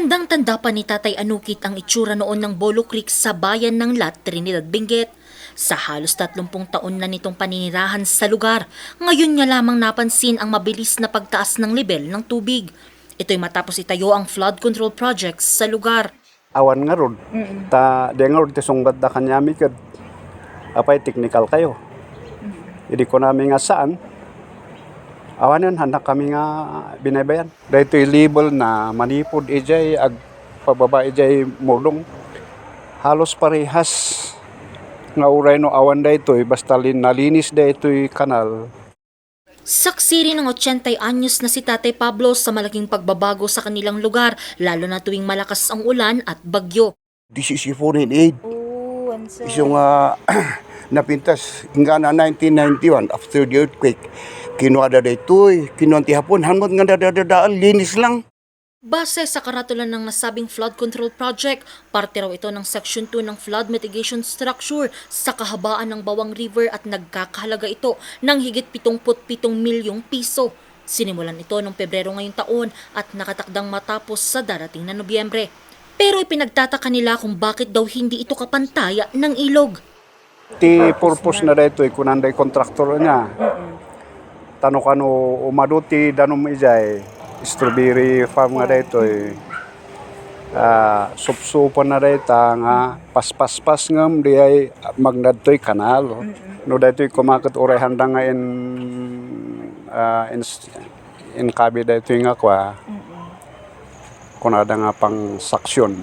Tandang-tanda pa ni Tatay Anukit ang itsura noon ng Bolo Creek sa bayan ng Lat, Trinidad, Benguet. Sa halos 30 taon na nitong paninirahan sa lugar, ngayon niya lamang napansin ang mabilis na pagtaas ng level ng tubig. Ito'y matapos itayo ang flood control projects sa lugar. awan nga rod. Ta de nga rod ti sungbat da kanyami apay technical kayo. Idi ko namin nga saan. Awan yun, handak kami nga binabayan. Dahito label na manipod ijay ag pababa ijay murdong. Halos parehas nga uray no awan daytoy basta lin nalinis daytoy kanal. Saksi rin ng 80 anyos na si Tatay Pablo sa malaking pagbabago sa kanilang lugar, lalo na tuwing malakas ang ulan at bagyo. This is a foreign aid. Oh, Isang uh, napintas hingga na 1991 after the earthquake. Kinuha da dito. Kinuha ti hapon. Nga dadadadaan. Linis lang. Base sa karatulan ng nasabing flood control project, parte raw ito ng Section 2 ng Flood Mitigation Structure sa kahabaan ng Bawang River at nagkakahalaga ito ng higit 77 milyong piso. Sinimulan ito noong Pebrero ngayong taon at nakatakdang matapos sa darating na Nobyembre. Pero ipinagtataka nila kung bakit daw hindi ito kapantaya ng ilog. Ti purpose na daytoy kunanday kontraktor niya. Tano kano umaduti danom ijay strawberry farm nga daytoy. Ah, supsupan na dayta nga paspas-pas ngam di ay magnadtoy kanal. No daytoy kumakat uray handa nga in ah, in, in kabi daytoy nga kwa. Kunada nga pang saksyon.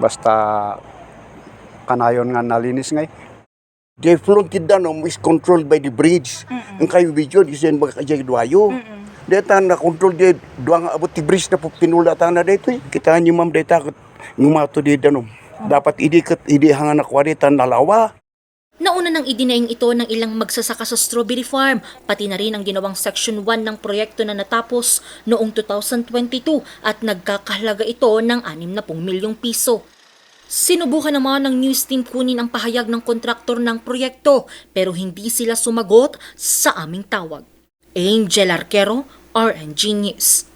Basta kanayon nga nalinis ngay. The floated danom is controlled by the bridge. Ang kayo video, di siya magkajay duwayo. Data na control di duwa nga abot ti bridge na po pinulata na dito eh. Kita niyo ma'am kat ngumato di danom. Dapat idi kat idi hanga na kwarita nalawa. Nauna nang idinaing ito ng ilang magsasaka sa strawberry farm, pati na rin ang ginawang Section 1 ng proyekto na natapos noong 2022 at nagkakahalaga ito ng 60 milyong piso. Sinubukan naman ng news team kunin ang pahayag ng kontraktor ng proyekto pero hindi sila sumagot sa aming tawag. Angel Arquero, RNG News.